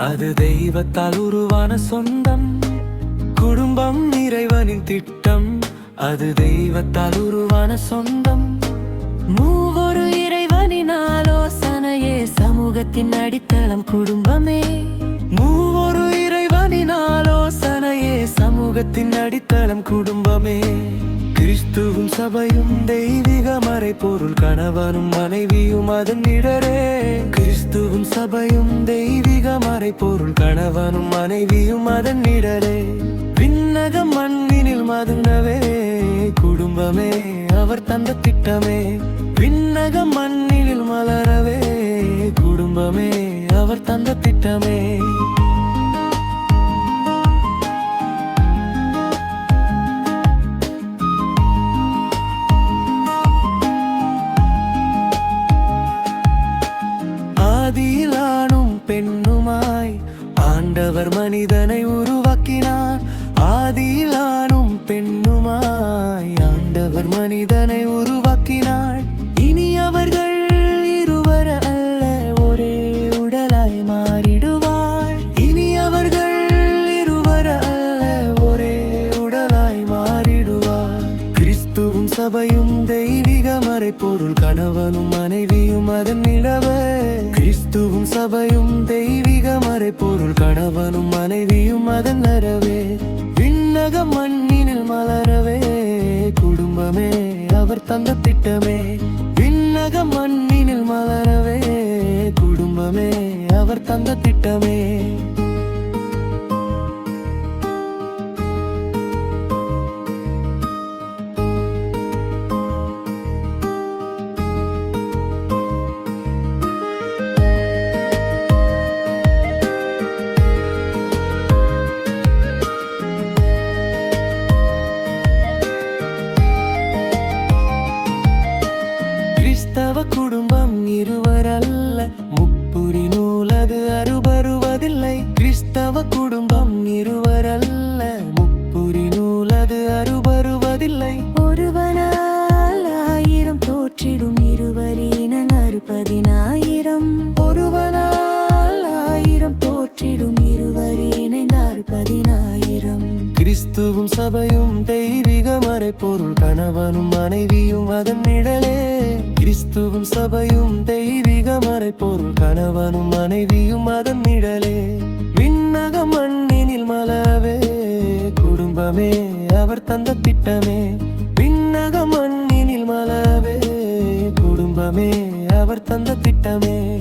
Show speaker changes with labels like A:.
A: அது தெய்வத்தால் உருவான சொந்தம். குடும்பம் இறைவனின் திட்டம். அது தெய்வத்தால் உருவான சொந்தம்.
B: மூவொரு இறைவனின் ஆலோசனையே சமூகத்தின் அடித்தளம் குடும்பமே.
A: மூவொரு இறைவனின் ஆலோசனையே சமூகத்தின் அடித்தளம் குடும்பமே. கிறிஸ்துவும் சபையும் தெய்வீக மறை பொருள் கணவனும் மனைவியும் அதன் நிழரே கிறிஸ்துவும் சபையும் தெய்வீக மறை பொருள் கணவனும் மனைவியும் அதன் நிழரே விண்ணகம் மண்ணினில் மதுனவே குடும்பமே அவர் தந்த திட்டமே. விண்ணகம் மண்ணினில் மலரவே குடும்பமே அவர் தந்த திட்டமே. ஆண்டவர் மனிதனை உருவாக்கினார். ஆதியில் பெண்ணுமாய் ஆண்டவர் மனிதனை உருவாக்கினாள் இனி அவர்கள் இருவர் அல்ல ஒரே உடலாய் மாறிடுவாள் இனி அவர்கள் இருவர் அல்ல ஒரே உடலாய் மாறிடுவாள் கிறிஸ்துவும் சபையும் தெய்வீக மறைப்பொருள் கணவனும் மனைவியும் அதன் நிலவ. கிறிஸ்துவும் சபையும் தெய்வ பொருள் கணவனும் மனைவியும் அதன் நரவே விண்ணக மண்ணினில் மலரவே. குடும்பமே அவர் தந்த திட்டமே. விண்ணக மண்ணினில் மலரவே. குடும்பமே அவர் தந்த திட்டமே. குடும்பம் இருவரல்ல. முப்புரி நூலது அறுபருவதில்லை கிறிஸ்தவ குடும்பம் இருவரல்ல. முப்புரி நூலது அறுபருவதில்லை
B: ஒருவனால் ஆயிரம் தோற்றிடும் இருவரின அறுபதினாயிரம்
A: ஒருவனால்
B: ஆயிரம் தோற்றிடும் இருவரினை அறுபதினாயிரம்
A: கிறிஸ்துவும் சபையும் தெய்வீக மறைப்பொருள். கணவனும் மனைவியும் அதன் நிழலே கிறிஸ்துவும் சபையும் தெய்வீக மறைப்பொருள் கணவனும் மனைவியும் அதன் நிழலே. விண்ணக மண்ணினில் மலவே குடும்பமே அவர் தந்த திட்டமே. விண்ணக மண்ணினில் மலவே குடும்பமே அவர் தந்த திட்டமே.